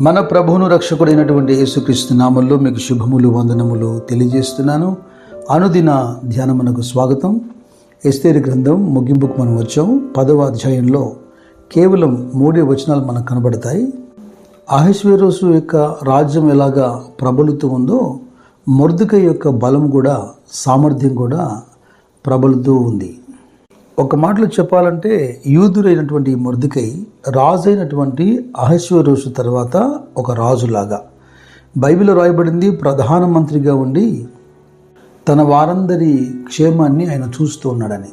మన ప్రభువును రక్షకుడైనటువంటి యేసుక్రీస్తు నామంలో మీకు శుభములు వందనములు తెలియజేస్తున్నాను. అనుదిన ధ్యానమునకు స్వాగతం. ఎస్తేరి గ్రంథం ముగింపుకు మనం వచ్చాం పదవ అధ్యాయంలో కేవలం మూడే వచనాలు మనకు కనబడతాయి. అహేశ్వరోసు యొక్క రాజ్యం ఎలాగా ప్రబలుతూ ఉందో మొర్దుక యొక్క బలం కూడా సామర్థ్యం కూడా ప్రబలుతూ ఉంది. ఒక మాటలో చెప్పాలంటే యూదురైనటువంటి మొర్దికై రాజైనటువంటి అహశ్వరోషు తర్వాత ఒక రాజులాగా. బైబిల్లో రాయబడింది ప్రధానమంత్రిగా ఉండి తన వారందరి క్షేమాన్ని ఆయన చూస్తూ ఉన్నాడని.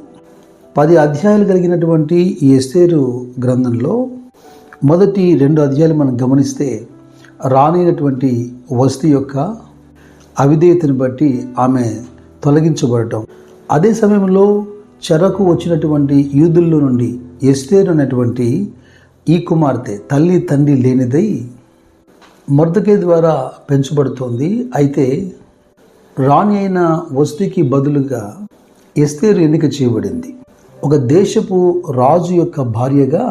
పది అధ్యాయాలు కలిగినటువంటి ఈ ఎస్తేరు గ్రంథంలో మొదటి రెండు అధ్యాయాలు మనం గమనిస్తే రానైనటువంటి వస్తు యొక్క అవిధేయతను బట్టి ఆమె తొలగించబడటం. అదే సమయంలో చెరకు వచ్చినటువంటి యూదుల్లో నుండి ఎస్తేరు అనేటువంటి ఈ కుమార్తె తల్లి తండ్రి లేనిదై మర్దకే ద్వారా పెంచబడుతోంది. అయితే రాణి అయిన వస్తుకి బదులుగా ఎస్తేరు ఎన్నిక చేయబడింది. ఒక దేశపు రాజు యొక్క భార్యగా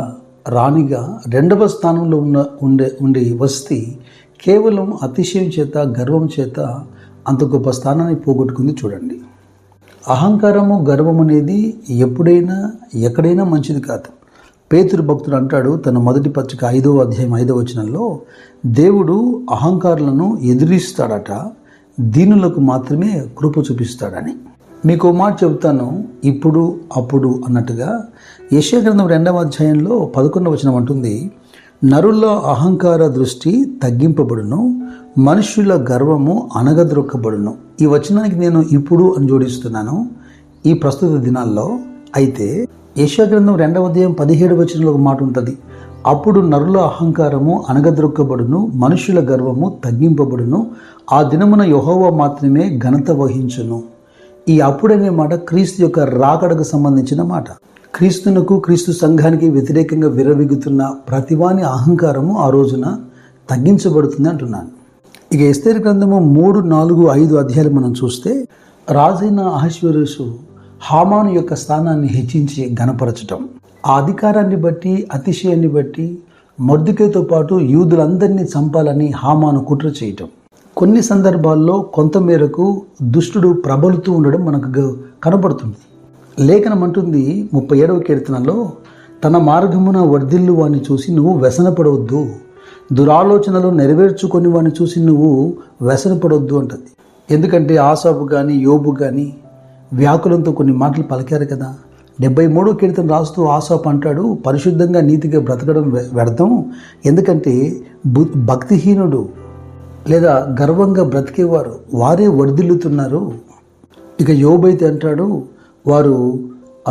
రాణిగా రెండవ స్థానంలో ఉన్న ఉండే ఉండే వస్తి కేవలం అతిశయం చేత గర్వం చేత అంత గొప్ప స్థానాన్ని పోగొట్టుకుంది చూడండి. అహంకారము గర్వం అనేది ఎప్పుడైనా ఎక్కడైనా మంచిది కాదు. పేతురు భక్తుడు అంటాడు తన మొదటి పత్రిక ఐదవ అధ్యాయం ఐదవ వచనంలో దేవుడు అహంకారులను ఎదిరిస్తాడట దీనులకు మాత్రమే కృప చూపిస్తాడని. మీకు మాట చెబుతాను ఇప్పుడు అప్పుడు అన్నట్టుగా యశగ్రంథం రెండవ అధ్యాయంలో పదకొండవ వచనం అంటుంది నరుల్లో అహంకార దృష్టి తగ్గింపబడును మనుష్యుల గర్వము అనగద్రొక్కబడును ఈ వచనానికి నేను ఇప్పుడు అని జోడిస్తున్నాను. ఈ ప్రస్తుత దినాల్లో అయితే యశాగ్రంథం రెండవ ఉదయం పదిహేడు వచనంలో ఒక మాట ఉంటుంది. అప్పుడు నరుల అహంకారము అనగద్రొక్కబడును మనుషుల గర్వము తగ్గింపబడును. ఆ దినమున యహోవ మాత్రమే ఘనత వహించును. ఈ అప్పుడనే మాట క్రీస్తు యొక్క రాకడకు సంబంధించిన మాట. క్రీస్తునకు క్రీస్తు సంఘానికి వ్యతిరేకంగా విరవిగుతున్న ప్రతివాని అహంకారము ఆ రోజున తగ్గించబడుతుంది అంటున్నాను. ఇక ఎస్తేరు గ్రంథము మూడు నాలుగు ఐదు అధ్యాయాలు మనం చూస్తే రాజైన అహశ్వరుసు హామాను యొక్క స్థానాన్ని హెచ్చించి గణపరచటం ఆ అధికారాన్ని బట్టి అతిశయాన్ని బట్టి మర్దుకేతో పాటు యూదులందరినీ చంపాలని హామాను కుట్ర చేయటం. కొన్ని సందర్భాల్లో కొంత మేరకు దుష్టుడు ప్రబలుతూ ఉండడం మనకు కనబడుతుంది లేఖనం అంటుంది ముప్పై ఏడవ కీర్తనలో తన మార్గమున వర్ధిల్లు వాని చూసి నువ్వు వ్యసనపడవద్దు. దురాలోచనలు నెరవేర్చుకొని వాడిని చూసి నువ్వు వ్యసనపడవద్దు అంటుంది. ఎందుకంటే ఆసాబు కానీ యోబు కానీ వ్యాకులంతో కొన్ని మాటలు పలికారు కదా. డెబ్బై మూడో కీర్తన రాస్తూ ఆసాప్ అంటాడు పరిశుద్ధంగా నీతిగా బ్రతకడం వ్యర్థం. ఎందుకంటే బు- భక్తిహీనుడు లేదా గర్వంగా బ్రతికేవారు వారే వర్ధిల్లుతున్నారు. ఇక యోబైతే అంటాడు వారు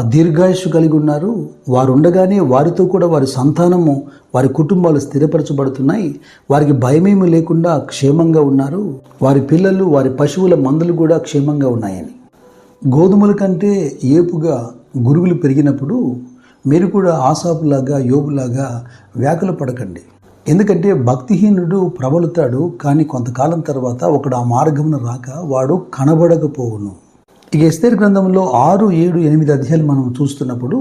దీర్ఘాయుషు కలిగి ఉన్నారు. వారు ఉండగానే వారితో కూడా వారి సంతానము వారి కుటుంబాలు స్థిరపరచబడుతున్నాయి. వారికి భయమేమీ లేకుండా క్షేమంగా ఉన్నారు. వారి పిల్లలు వారి పశువుల మందులు కూడా క్షేమంగా ఉన్నాయని. గోధుమల కంటే ఏపుగా గురుగులు పెరిగినప్పుడు మీరు కూడా ఆసాపులాగా యోగులాగా వ్యాకుల పడకండి. ఎందుకంటే భక్తిహీనుడు ప్రబలుతాడు కానీ కొంతకాలం తర్వాత ఒకడు ఆ మార్గమును రాక వాడు కనబడకపోవును. ఇక ఎస్తేరు గ్రంథంలో ఆరు ఏడు ఎనిమిది అధ్యాయులు మనం చూస్తున్నప్పుడు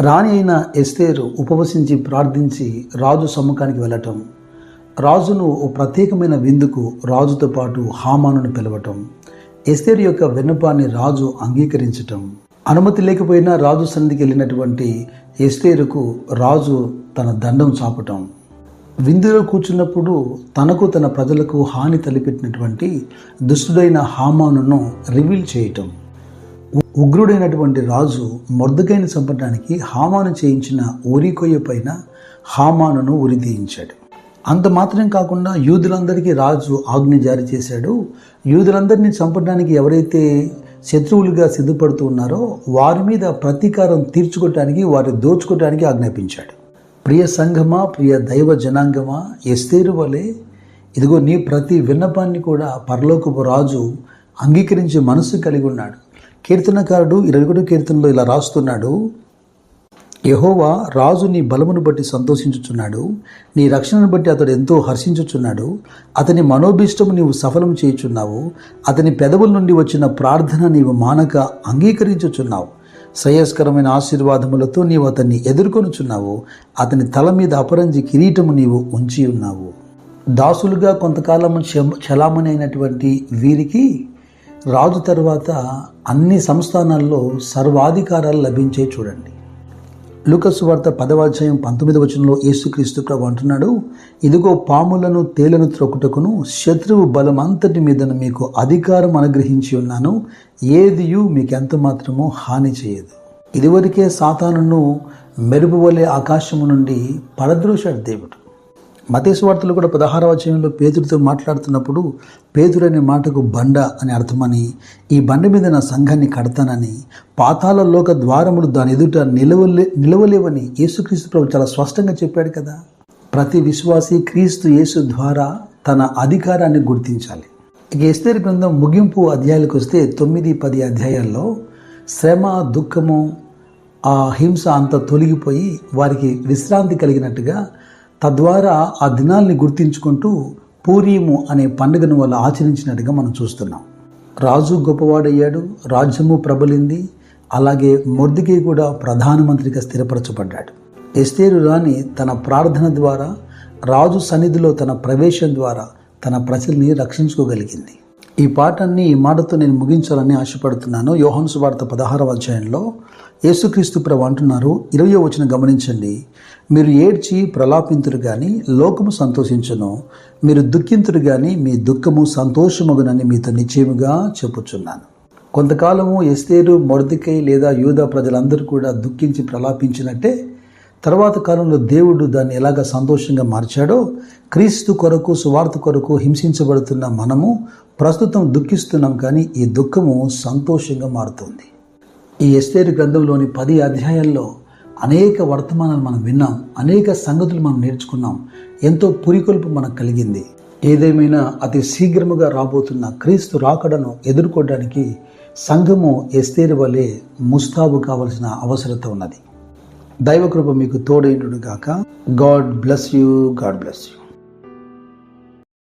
రాణి అయిన ఎస్తేరు ఉపవసించి ప్రార్థించి రాజు సమ్ముఖానికి వెళ్ళటం రాజును ఓ ప్రత్యేకమైన విందుకు రాజుతో పాటు హామానును పిలవటం ఎస్తేరు యొక్క విన్నపాన్ని రాజు అంగీకరించటం. అనుమతి లేకపోయినా రాజు సన్నిధికి వెళ్ళినటువంటి ఎస్తేరుకు రాజు తన దండం చాపటం. విందులో కూర్చున్నప్పుడు తనకు తన ప్రజలకు హాని తలపెట్టినటువంటి దుష్టుడైన హామానును రివీల్ చేయటం. ఉగ్రుడైనటువంటి రాజు మొర్దకైని చంపడానికి హామాను చేయించిన ఊరికొయ్య పైన హామానును ఉరితీయించాడు అంత మాత్రం కాకుండా యూదులందరికీ రాజు ఆజ్ఞ జారీ చేశాడు. యూదులందరినీ చంపడానికి ఎవరైతే శత్రువులుగా సిద్ధపడుతూ ఉన్నారో వారి మీద ప్రతీకారం తీర్చుకోవటానికి వారి దోచుకోవటానికి ఆజ్ఞాపించాడు. ప్రియ సంఘమా ప్రియ దైవ జనాంగమా ఎస్తేరు వలె ఇదిగో నీ ప్రతి విన్నపాన్ని కూడా పరలోకపు రాజు అంగీకరించే మనసు కలిగి ఉన్నాడు. కీర్తనకారుడు ఇరవై ఒకటి కీర్తనలో ఇలా రాస్తున్నాడు యహోవా రాజు నీ బలమును బట్టి సంతోషించుచున్నాడు నీ రక్షణను బట్టి అతడు ఎంతో హర్షించుచున్నాడు అతని మనోభీష్టము నీవు సఫలం చేయుచున్నావు అతని పెదవుల నుండి వచ్చిన ప్రార్థన నీవు మానక అంగీకరించుచున్నావు. శ్రేయస్కరమైన ఆశీర్వాదములతో నీవు అతన్ని ఎదుర్కొనుచున్నావు అతని తల మీద అపరంజి కిరీటము నీవు ఉంచి ఉన్నావు దాసులుగా కొంతకాలం చ- చలామణి అయినటువంటి వీరికి రాజు తర్వాత అన్ని సంస్థానాల్లో సర్వాధికారాలు లభించే చూడండి. లుకసు వార్త పదవాధ్యాయం పంతొమ్మిది వచనంలో యేసుక్రీస్తు ప్రభు అంటున్నాడు ఇదిగో పాములను తేలను త్రొక్కుటకును శత్రువు బలం అంతటి మీద మీకు అధికారం అనుగ్రహించి ఉన్నాను. ఏదియు మీకు ఎంత మాత్రమో హాని చేయదు. ఇదివరకే సాతానును మెరుపు వలె ఆకాశము నుండి పరద్రోషాడు దేవుడు. మతేశ్వార్తలు కూడా పదహారవ అధ్యాయంలో పేతుడితో మాట్లాడుతున్నప్పుడు పేతుడు అనే మాటకు బండ అని అర్థమని ఈ బండ మీద నా సంఘాన్ని కడతానని పాతాల లోక ద్వారములు దాని ఎదుట నిలవలే నిలవలేవని యేసుక్రీస్తు ప్రభు చాలా స్పష్టంగా చెప్పాడు కదా. ప్రతి విశ్వాసి క్రీస్తు యేసు ద్వారా తన అధికారాన్ని గుర్తించాలి. ఇక ఎస్తేరు గ్రంథం ముగింపు అధ్యాయాలకు వస్తే తొమ్మిది పది అధ్యాయాల్లో శ్రమ దుఃఖము ఆ హింస అంతా తొలగిపోయి వారికి విశ్రాంతి కలిగినట్టుగా తద్వారా ఆ దినాల్ని గుర్తించుకుంటూ పూరీము అనే పండుగను వాళ్ళు ఆచరించినట్టుగా మనం చూస్తున్నాం. రాజు గొప్పవాడయ్యాడు రాజ్యము ప్రబలింది అలాగే మొర్దికి కూడా ప్రధానమంత్రిగా స్థిరపరచబడ్డాడు. ఎస్తేరు రాణి తన ప్రార్థన ద్వారా రాజు సన్నిధిలో తన ప్రవేశం ద్వారా తన ప్రజల్ని రక్షించుకోగలిగింది. ఈ పాఠాన్ని ఈ మాటతో నేను ముగించాలని ఆశపడుతున్నాను. యోహన్ సువార్త పదహారవ అధ్యాయంలో యేసుక్రీస్తు ప్రభు అంటున్నారు ఇరవయో వచ్చిన గమనించండి. మీరు ఏడ్చి ప్రలాపింతురు కానీ లోకము సంతోషించును. మీరు దుఃఖింతురు కానీ మీ దుఃఖము సంతోషమగునని మీతో నిశ్చయముగా చెప్పుచున్నాను. కొంతకాలము ఎస్తేరు మొరదికై లేదా యూదా ప్రజలందరూ కూడా దుఃఖించి ప్రలాపించినట్టే తర్వాత కాలంలో దేవుడు దాన్ని ఎలాగ సంతోషంగా మార్చాడో క్రీస్తు కొరకు సువార్త కొరకు హింసించబడుతున్న మనము ప్రస్తుతం దుఃఖిస్తున్నాం కానీ ఈ దుఃఖము సంతోషంగా మారుతుంది. ఈ ఎస్తేరు గ్రంథంలోని పది అధ్యాయాల్లో అనేక వర్తమానాలు మనం విన్నాం అనేక సంగతులు మనం నేర్చుకున్నాం ఎంతో పురికొల్పు మనకు కలిగింది. ఏదేమైనా అతి శీఘ్రముగా రాబోతున్న క్రీస్తు రాకడను ఎదుర్కోవడానికి సంఘము ఎస్తేరు వలె ముస్తాబు కావలసిన అవసరత ఉన్నది. దైవకృప మీకు తోడైనడుగాక God bless you God bless you